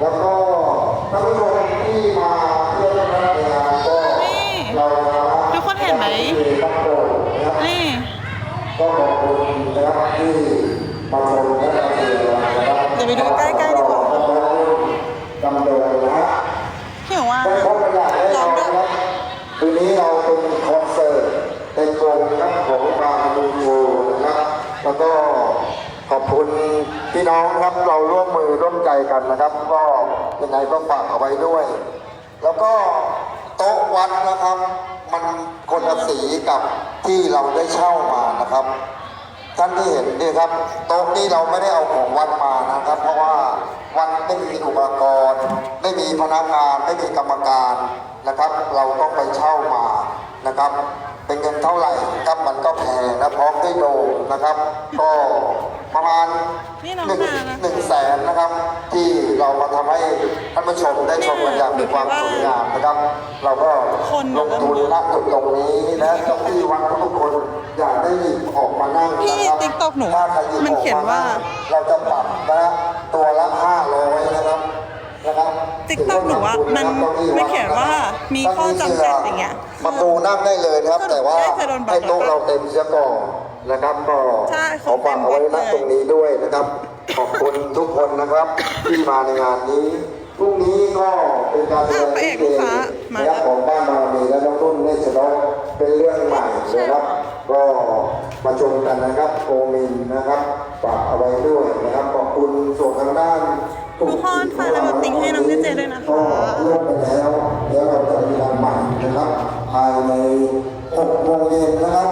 แล้วก็ท่านผู้ชมที่มาเที่ยวงานในงานก็เราทุกคนเห็นไหมนี่ก็ขอบคุณนะครับที่มาชมและมาเชียร์นะครับเดี๋ยวไปดูใกล้ๆดีกว่า ดำเนินนะฮะ พี่บอกว่า ไม่พบกันอย่างแน่น ร้อ อน น ด้วย นะครับปีนี้เราเป็นคอนเสิร์ตเป็นวงครับของบางดูโวนะครับ แล้วก็ขอบคุณ พี่น้องครับเราร่วมมือร่วมใจกันนะครับ ก็ยังไงก็ฝากเอาไว้ด้วย แล้วก็โต๊ะวัดนะครับ มันคนละสีกับที่เราได้เช่ามานะครับ ท่านที่เห็นนี่ครับ โต๊ะนี้เราไม่ได้เอาของวัดมานะครับ เพราะว่าวัดไม่มีอุปกรณ์ ไม่มีพนักงานไม่มีกรรมการนะครับ เราต้องไปเช่ามานะครับ เป็นเงินเท่าไหร่ครับมันก็แพงนะพร้อมด้วยโดนะครับ ก็ ประมาณนี่น้องหนึ่งมานะหนึ่งแสนนะครับ ที่เรามาทำให้ท่านผู้ชมได้ชมกันอย่างมีความสวยงามนะครับ เราก็คนลงทุนณจุดตรงนี้และเจ้าที่วัดทุกคนอยากได้หยิบออกมานั่งพี่นะครับ TikTok หนูถ้าใครหยิบมันเขียนว่าออกมงเราจะปรับนะตัวละห้าร้อยนะครับนะครับ TikTok หนูอะมันมันเขียนว่ามีข้อจำกัดอย่างเงี้ยประตูนั่งได้เลยนะครับ แต่ว่าเคยโดนบังให้โต๊ะแล้วปะเราเต็มเสียก่อน นะครับ ก็ใช่ขอฝากเอาไว้ของเต็ณมวัดเลยตรงนี้ด้วยนะครับ ขอบคุณทุกคนนะครับ ที่มาในงานนี้พรุ่งนี้ก็เป็นการแสดงอะพระเอกลูกค้ามานะแล้ควรับของบ้านบารมีและน้องนุ่นเนชนกเป็นเรื่องใหม่นะครับ ก็มาชมกันนะครับโอมินนะครับฝากเอาไว้ด้วยนะครับขอบคุณส่วนทางด้านทุกคนฝากระบบติ๊งให้น้องเจเจด้วยนะคะก็เริ่มไปแล้วเดี๋ยวเราจะมีการใหม่นะครับภายใน6โมงเย็นนะครับ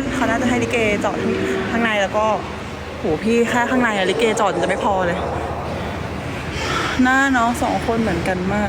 าเขาน่าจะให้ลิเกจอดข้างในแล้วก็โหพี่แค่ข้างในอะลิเกจอดจะไม่พอเลย หน้าน้องสองคนเหมือนกันมาก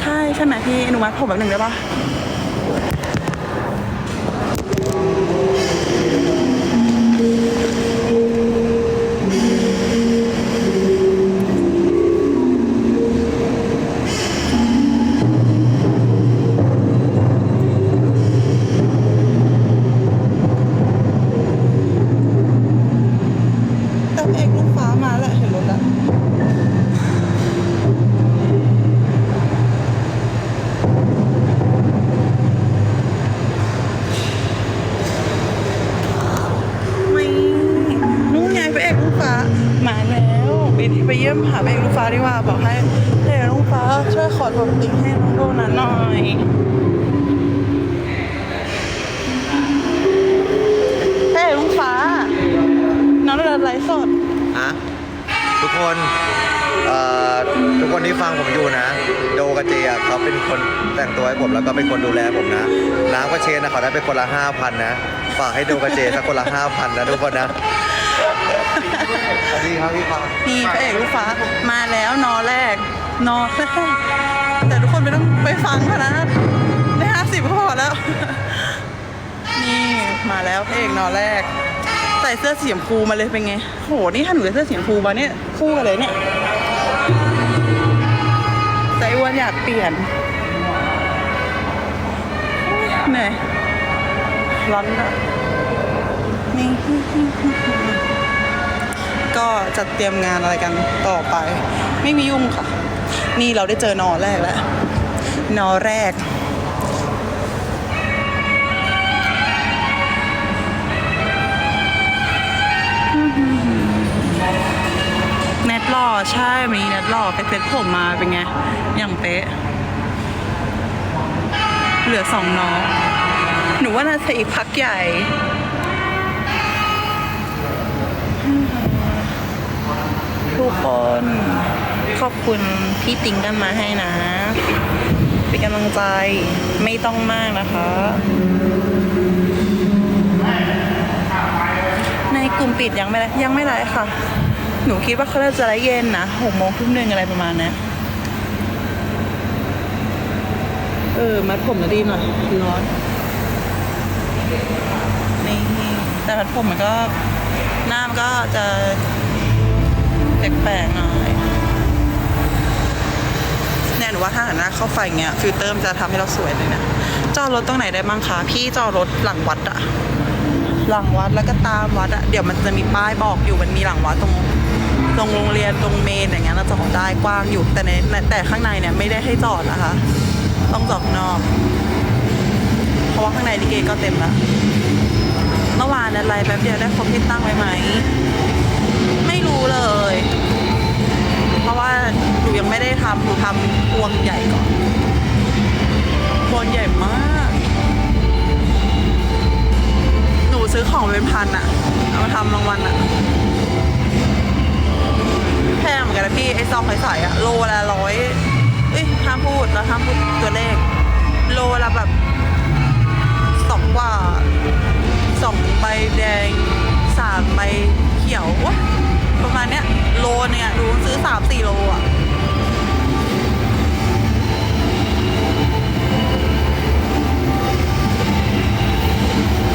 ใช่ใช่ไหมพี่อนุมัติผมแบบหนึ่งได้ปะ ไปเยี่ยมหาพระเอกลูกฟ้าดีกว่าบอกให้พระเอกลูกฟ้าช่วยขอตัวติ๊งให้น้องโดนัทหน่อยพระเอกลูกฟ้า น้องโดนัทไลฟ์สดอะทุกคนเอ่อทุกคนที่ฟังผมอยู่นะ โดกับเจอะเขาเป็นคนแต่งตัวให้ผมแล้วก็เป็นคนดูแลผมนะ น้ำกับเชนนะเขาได้เป็นคนละห้าพันนะ ฝากให้โดกับเจสักคนละห้าพันนะทุกคนนะ สวัสดีครับพี่ฟังนี่พระเอกลูกฟ้ามาแล้วนอแรก นอแรกแต่ทุกคนไม่ต้องไปฟังเขานะได้ห้าสิบพอแล้ว นี่มาแล้วพระเอกนอแรก ใส่เสื้อสีชมพูมาเลยเป็นไง โห นี่ถ้าหนูใส่เสื้อสีชมพูมาเนี่ยคู่กันเลยเนี่ยใจอ้วนอยากเปลี่ยนเหนื่อยร้อนอะนี่ ก็จะเตรียมงานอะไรกันต่อไป ไม่มียุ่งค่ะ นี่เราได้เจอนอแรกแล้ว นอแรกแนทหล่อใช่มีแนัดหล่อไปเซ็ตผมมาเป็นไง อย่างเป๊ะ เหลือสองน้องหนูว่าน่าจะอีกพักใหญ่ ทุก คน ขอบคุณที่ติงกันมาให้นะ เป็นกำลังใจไม่ต้องมากนะคะในกลุ่มปิดยังไม่ไยังไม่ไลฟ์ค่ะ หนูคิดว่าเขาจะไลฟ์เย็นนะหกโมงทุ่มหนึ่งอะไรประมาณนี้เออ มัดผมจะดีหน่อยร้อนนี่แต่มัดผมมันก็ หน้ามันก็จะ แปลกๆหน่อยเนี่ยหนูว่าถ้าหันหน้าเข้าไฟเงี้ยฟิลเตอร์จะทำให้เราสวยเลยนะจอดรถตรงไหนได้บ้างคะพี่จอดรถหลังวัดอะหลังวัดแล้วก็ตามวัดอะเดี๋ยวมันจะมีป้ายบอกอยู่มันมีหลังวัดตรงตรงโรงเรียนตรงเมนอย่างเงี้ยเราจอดได้กว้างอยู่แต่ในแต่ข้างในเนี่ยไม่ได้ให้จอดนะคะ ต้องจอดนอก เพราะว่าข้างในลิเกก็เต็มแล้วเมื่อวานอะไรแป๊บเดียวได้ครบที่ตั้งไว้ไหม เลย เพราะว่าหนูยังไม่ได้ทำหนูทำพวงใหญ่ก่อนพวงใหญ่มาก หนูซื้อของเป็นพันอะเอามาทำรางวัลอะแพงเหมือนกันนะพี่ ไอซองใสๆอะโลละร้อยเอ้ยห้ามพูดแล้วห้ามพูดตัวเลข โลละแบบสองกว่าสองใบแดงสามใบเขียววะ ประมาณเนี้ยโลเนี่ยดูซื้อสามสี่โลอะ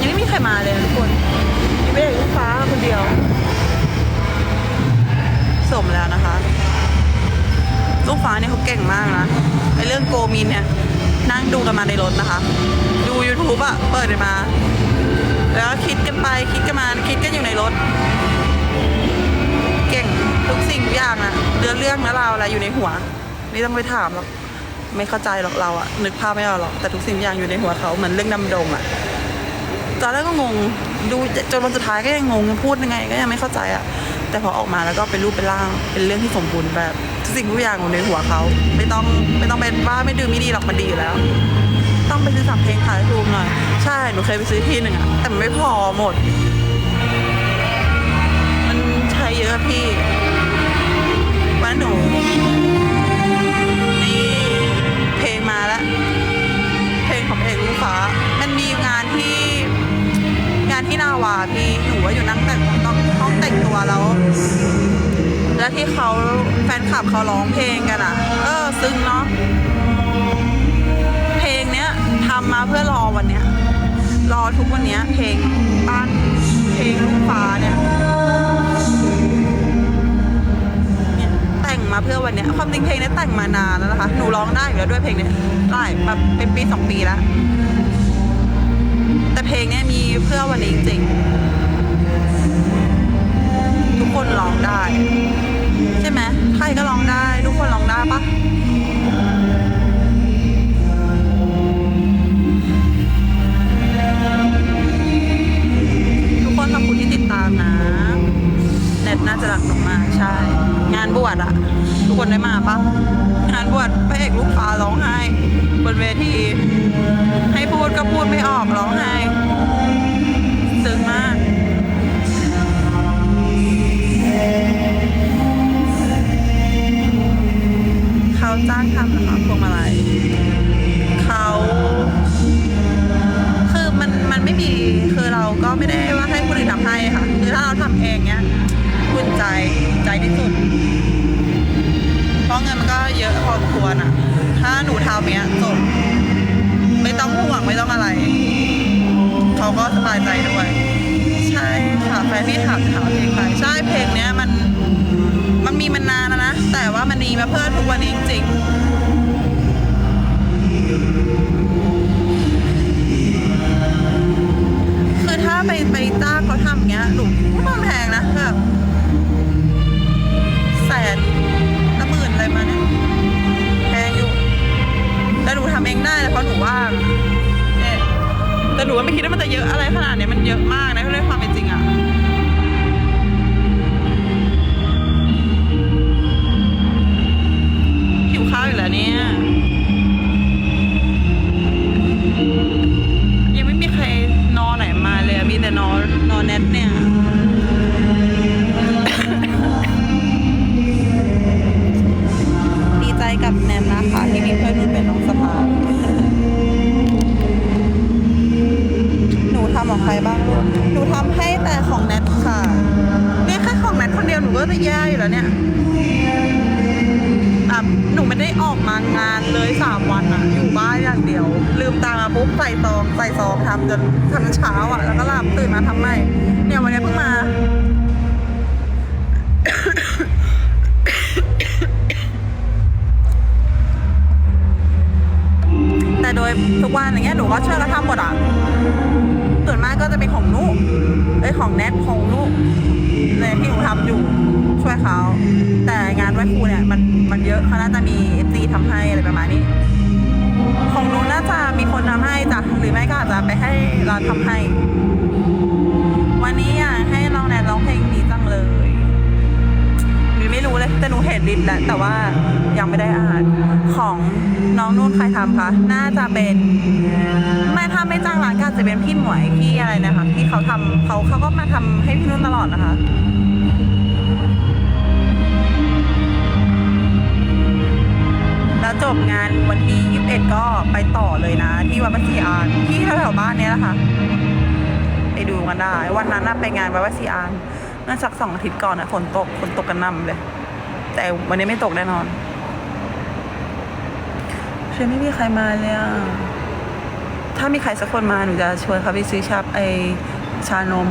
ยังไม่มีใครมาเลยทุกคนยังไม่ได้ลูกฟ้าคนเดียว สมแล้วนะคะ ลูกฟ้าเนี่ยเขาเก่งมากนะไอเรื่องโกมินเนี่ยนั่งดูกันมาในรถนะคะ ดู YouTube อะเปิดมา แล้วคิดกันไปคิดกันมาคิดกันอยู่ในรถ เก่งทุกสิ่งทุกอย่างอะเรื่องเรื่องแล้วเราอะไรอยู่ในหัว ไม่ต้องไปถามหรอกไม่เข้าใจหรอกเราอะนึกภาพไม่ออกหรอกแต่ทุกสิ่งทุกอย่างอยู่ในหัวเขาเหมือนเรื่องดำดงอะตอนแรกก็งงดูจนวันสุดท้ายก็ยังงงพูดยังไง ก็ยังไม่เข้าใจอะแต่พอออกมาแล้วก็เป็นรูปเป็นร่างเป็นเรื่องที่สมบูรณ์แบบทุกสิ่งทุกอย่างอยู่ในหัวเขาไม่ต้องไม่ต้องเป็นว่าไม่ดื้อไม่ดีหรอกมันดีอยู่แล้ว ต้องไปซื้อสัมเพลงขายถูกหน่อยใช่หนูเคยไปซื้อที่หนึ่งอะแต่มันไม่พอหมด อะอพี่วันหนู นี่เพลงมาแล้ว เพลงของพระเอกลูกฟ้า มันมีงานที่ งานที่นาวาพี่หนูว่าอยู่นั่งแต่งต้องห้องแต่งตัวแล้ว แล้วที่เขาแฟนคลับเขาร้องเพลงกันอะ เออ ซึ้งเนาะ เพลงเนี้ยทำมาเพื่อรอวันเนี้ย รอทุกวันเนี้ย เพลงบ้านเพลงลูกฟ้าเนี่ยเนี่ย เพื่อวันเนี้ยความจริงเพลงเนี้ยแต่งมานานแล้วนะคะ หนูร้องได้อยู่แล้วด้วยเพลงเนี้ยหลายแบบเป็นปีสองปีแล้ว แต่เพลงเนี้ยมีเพื่อวันนี้จริงๆทุกคนร้องได้ ใช่ไหมใครก็ร้องได้ ทุกคนร้องได้ปะ บายใจด้วย ใช่ค่ะแฟนพี่ถามถามเพลงไปใช่เพลงเนี้ยมันมันมีมานานแล้วนะ แต่ว่ามันมีมาเพื่อทุกวันนี้จริงคือถ้าไปไปจ้างเขาทำเงี้ยหนูไม่แพงนะแบบแสนละหมื่นอะไรมาเนี่ยแพงอยู่แต่หนูทำเองได้เพราะหนูว่าง แต่หนูก็ไม่คิดว่ามันจะเยอะอะไรขนาดนี้มันเยอะมากนะเรื่องความเป็นจริงอะหิวข้าวอยู่แล้วเนี่ย แล้วเนี่ยแบบหนูไม่ได้ออกมางานเลยสามวันอะอยู่บ้านอย่างเดียว ลืมตามาปุ๊บใส่ซองใส่ซองทำจนทำจนเช้าอะแล้วก็หลับตื่นมาทำใหม่เนี่ยวันนี้เพิ่งมาแต่โดยทุกวันอย่างเงี้ยหนูก็ช่วยเขาทำหมดอะส่วนมากก็จะเป็นของนุเอ้ยของแนทของนุเลยที่หนูทำอยู่ช่วยเขา แต่งานไหว้ครูเนี่ยมันมันเยอะเขาน่าจะมีเอฟซีทำให้อะไรประมาณนี้ ของนุน่าจะมีคนทำให้จ้ะหรือไม่ก็อาจจะไปให้ร้านทำให้ วันนี้อยากให้ลองแนทร้องเพลงนี้ แต่หนูเห็นลิสต์แล้วแต่ว่ายังไม่ได้อ่านของน้องนุ่นใครทำคะน่าจะเป็นไม่ถ้าไม่จ้างร้านก็จะเป็นพี่หมวยพี่อะไรนะคะที่เขาทำเขาเขาก็มาทำให้พี่นุ่นตลอดนะคะแล้วจบงานวันที่ 21 ก็ไปต่อเลยนะ ที่วัดพระศรีอานที่แถวๆบ้านเนี้ยแหละค่ะไปดูกันได้ วันนั้นน่ะไปงานวัดพระศรีอานเมื่อสักสองอาทิตย์ก่อนนะฝนตกฝนตกกันนำเลย แต่วันนี้ไม่ตกแน่นอนเชื่อไม่มีใครมาเลยอะถ้ามีใครสักคนมาหนูจะชวนเขาไปซื้อชาไอชานม